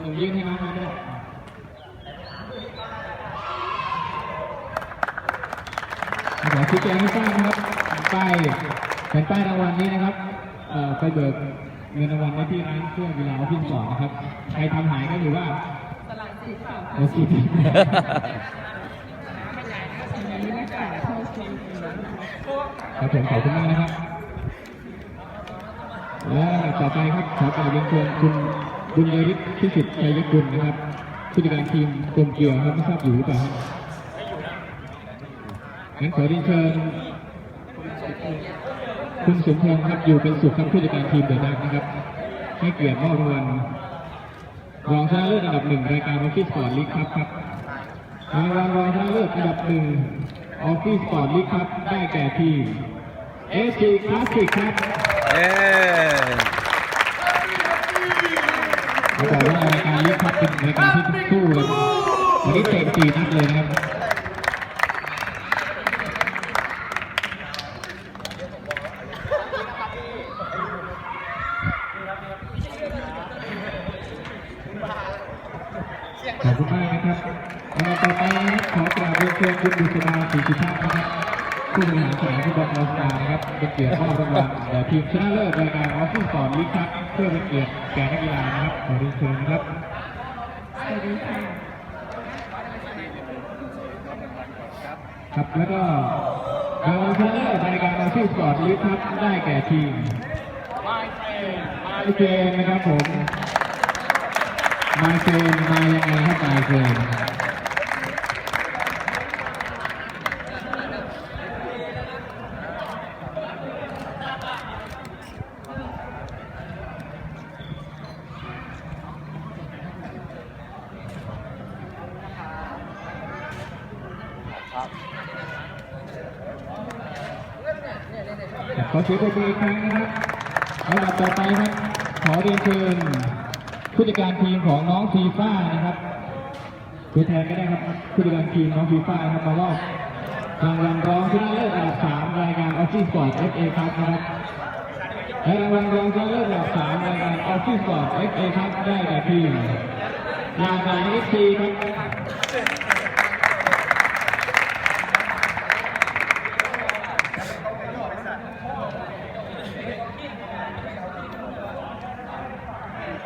หนูยื่นให้มามาด้วยขอชี้แจงให้ทราบนะครับป้ายแผ่นป้ายรางวัลนี้นะครับเอ่อไปเบิกเงินรางวัลได้ที่ร้านเครื่องเวลาออฟฟิศก่อนนะครับ ใครทำหายก็ถือว่าโอเคครับผมขอบคุณมากนะครับ และต่อไปครับขอกราบเรียนเชิญคุณ บุญยริศพิสิทธิ์ชัยกุลนะครับผู้จัดการทีมกรมเกลือครับไม่ทราบอยู่หรือเปล่าครับงั้นขอเรียนเชิญคุณสมพงศ์ครับอยู่เป็นสุขครับผู้จัดการทีมเดอะดักนะครับให้เกียรติมอบรางวัลรองชนะเลิศอันดับหนึ่งรายการออฟฟิศสปอร์ตลีกครับครับรางวัลรองชนะเลิศอันดับหนึ่งออฟฟิศสปอร์ตลีกครับได้แก่ทีมเอสซีคลาสสิกครับ นี้ครับเป็นการที่สู้กันวันนี้เตะสี่นัดเลยนะครับขอบคุณมากนะครับลำดับต่อไปขอกราบเรียนเชิญคุณบุษราศรีสุภาพนะครับผู้บริหารสนามฟุตบอลออสตาร์นะครับเป็นเกียรติมอบรางวัลทีมชนะเลิศรายการออฟฟิศสอนลีกครับเพื่อเป็นเกียรติแก่นักกีฬานะครับขอเรียนเชิญนะครับ วัสดีค่ะครับแล้วก็รางวัลชนะเลิศรายการอาชีพสปอร์ตลีกครับได้แก่ทีมมาเซนนะครับผมมาเซนมายังไงครับมาเซน ขอเสียงปรบมืออีกครั้งนะครับลำดับต่อไปครับ ขอเรียนเชิญผู้จัดการทีมของน้องฟีฟ่านะครับตัวแทนก็ได้ครับผู้จัดการทีมน้องฟีฟ่านะครับมามอบรางวัลรองชนะเลิศอันดับสามรายการออฟฟิศสปอร์ตเอฟเอครับนะครับและรางวัลรองชนะเลิศอันดับสามรายการออฟฟิศสปอร์ตเอฟเอครับได้แก่ทีมยาไก่เอฟซีครับ